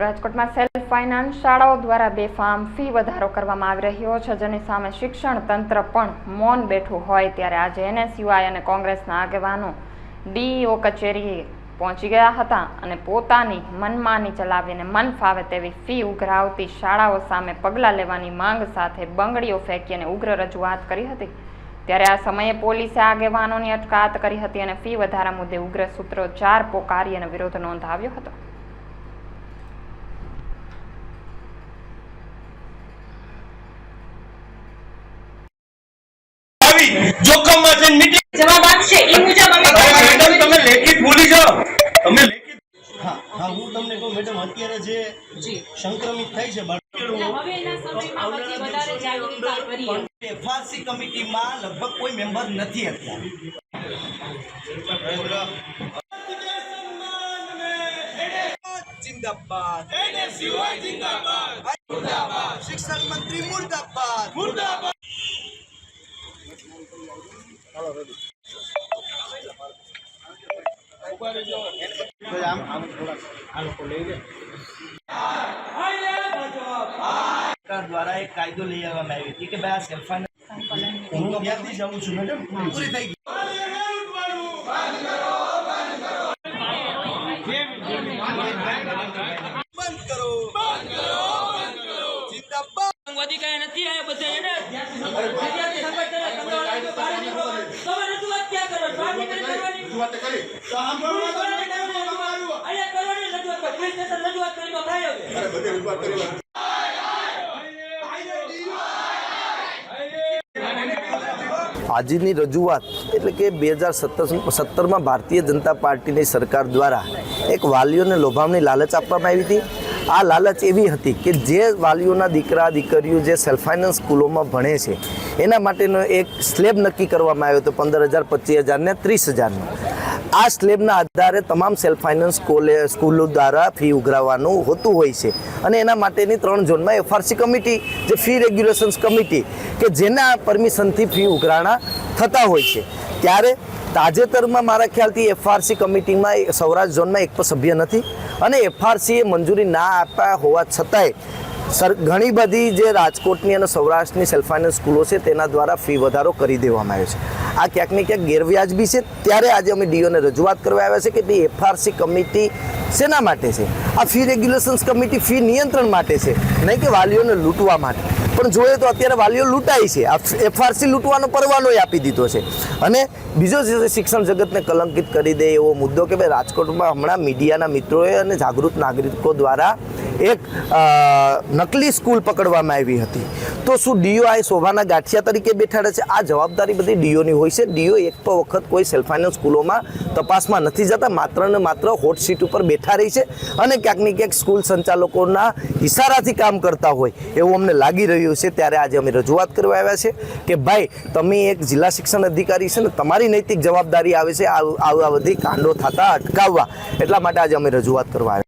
રાજકોટમાં self finance શાળાઓ દ્વારા બેફામ ફી વધારો કરવામાં આવી રહ્યો છે, જેની સામે શિક્ષણ તંત્ર પણ મૌન બેઠું હોય ત્યારે આજે એનએસયુઆઈ અને કોંગ્રેસના આગેવાનો ડીઈઓ કચેરીએ પહોંચી ગયા હતા અને પોતાની મનમાની ચલાવીને મન ફાવે તેવી ફી ઉઘરાવતી શાળાઓ સામે પગલાં લેવાની માંગ સાથે બંગડીઓ ફેંકી અને ઉગ્ર રજૂઆત કરી હતી. ત્યારે આ સમયે પોલીસે આગેવાનોની અટકાયત કરી હતી અને ફી વધારા મુદ્દે ઉગ્ર સૂત્રોચ્ચાર પોકારી અને વિરોધ નોંધાવ્યો હતો આવી જોખમમાં છે મીટિંગ જવાબ આપશે એ મુજબ અમે મેડમ તમે લેખિત ભૂલી જાઓ. તમે લેખિત હા હા હું તમને કહું મેડમ અત્યારે જે સંક્રમિત થાય છે બાળકો હવે એના સમયમાં પછી વધારે જાગૃતતા કરીએ. એફઆરસી કમિટીમાં લગભગ કોઈ મેમ્બર નથી અત્યારે. જિંદાબાદ. શિક્ષણ મંત્રી મુર્દાબાદ. મુર્દાબાદ સરકાર દ્વારા એક કાયદો લઈ આવવામાં આવ્યો છે કે ભાઈ આ સેલ્ફ ફાઇનાન્સ હું ત્યાંથી જ છું મેડમ પૂરી થઈ ગઈ બંધ કરો જિંદાબાદ આતંકવાદી કાંઈ નથી આયા બધા એને વિદ્યાર્થી સંઘર્ષ કરે, તમને લાગ્યું બહાર નીકળો. તમે રજૂઆત ક્યાં કરો? બહાર નીકળી કરી. તો આમ રજૂઆત. અહીંયા કરવાની રજૂઆત કરી. પોલીસ સ્ટેશન રજૂઆત કરી તો થાય હવે. આજની રજૂઆત એટલે કે બે હજાર સત્તર સત્તરમાં ભારતીય જનતા પાર્ટીની સરકાર દ્વારા એક વાલીઓને લોભામણી લાલચ આપવામાં આવી હતી. આ લાલચ એવી હતી કે જે વાલીઓના દીકરા દીકરીઓ જે સેલ્ફ ફાઇનાન્સ સ્કૂલોમાં ભણે છે એના માટેનો એક સ્લેબ નક્કી કરવામાં આવ્યો હતો પંદર હજાર પચીસ હજારને ત્રીસ હજારનો. આ સ્લેબના આધારે તમામ સેલ્ફ ફાઇનાન્સ કોલે, સ્કૂલો દ્વારા ફી ઉઘરાવવાનું હોતું હોય છે. અને એના માટેની ત્રણ ઝોનમાં એફઆરસી કમિટી, જે ફી રેગ્યુલેશન્સ કમિટી, કે જેના પરમિશનથી ફી ઉઘરાણા થતા હોય છે. ત્યારે તાજેતરમાં મારા ખ્યાલથી એફઆરસી કમિટીમાં સૌરાષ્ટ્ર ઝોનમાં એક પણ સભ્ય નથી અને એફઆરસીએ મંજૂરી ના આપ્યા હોવા છતાંય સર, ઘણી બધી જે રાજકોટની અને સૌરાષ્ટ્રની સેલ્ફ ફાઇનાન્સ સ્કૂલો છે, તેના દ્વારા ફી વધારો કરી દેવામાં આવ્યો છે. આ ક્યાંક ને ક્યાંક ગેરવ્યાજબી છે. ત્યારે આજે અમે ડીઓને રજૂઆત કરવા આવ્યા છે કે તે એફઆરસી કમિટી શેના માટે છે? આ ફી રેગ્યુલેશન્સ કમિટી ફી નિયંત્રણ માટે છે. નહીં કે વાલીઓને લૂંટવા માટે. પણ જોઈએ તો અત્યારે વાલીઓ લૂંટાય છે. આ એફઆરસી લૂંટવાનો પરવાનો આપી દીધો છે. અને બીજો શિક્ષણ જગતને કલંકિત કરી દે એવો મુદ્દો કે ભાઈ, રાજકોટમાં હમણાં મીડિયાના મિત્રોએ અને જાગૃત નાગરિકો દ્વારા એક નકલી સ્કૂલ પકડવામાં આવી હતી. તો શું ડીઓ આ શોભાના ગાંઠિયા તરીકે બેઠાડે છે? આ જવાબદારી બધી ડીઓની હોય છે. ડીઓ એક પણ વખત કોઈ સેલ્ફ ફાઇનાન્સ સ્કૂલોમાં તપાસમાં નથી જતા. માત્ર ને માત્ર હોટ સીટ ઉપર બેઠા રહી છે અને ક્યાંક ને ક્યાંક સ્કૂલ સંચાલકોના ઇશારાથી કામ કરતા હોય એવું અમને લાગી રહ્યું છે. ત્યારે આજે અમે રજૂઆત કરવા આવ્યા છે કે ભાઈ, તમે એક જિલ્લા શિક્ષણ અધિકારી છે ને, તમારી નૈતિક જવાબદારી આવે છે. આવા બધી કાંડો થતા અટકાવવા. એટલા માટે આજે અમે રજૂઆત કરવા આવ્યા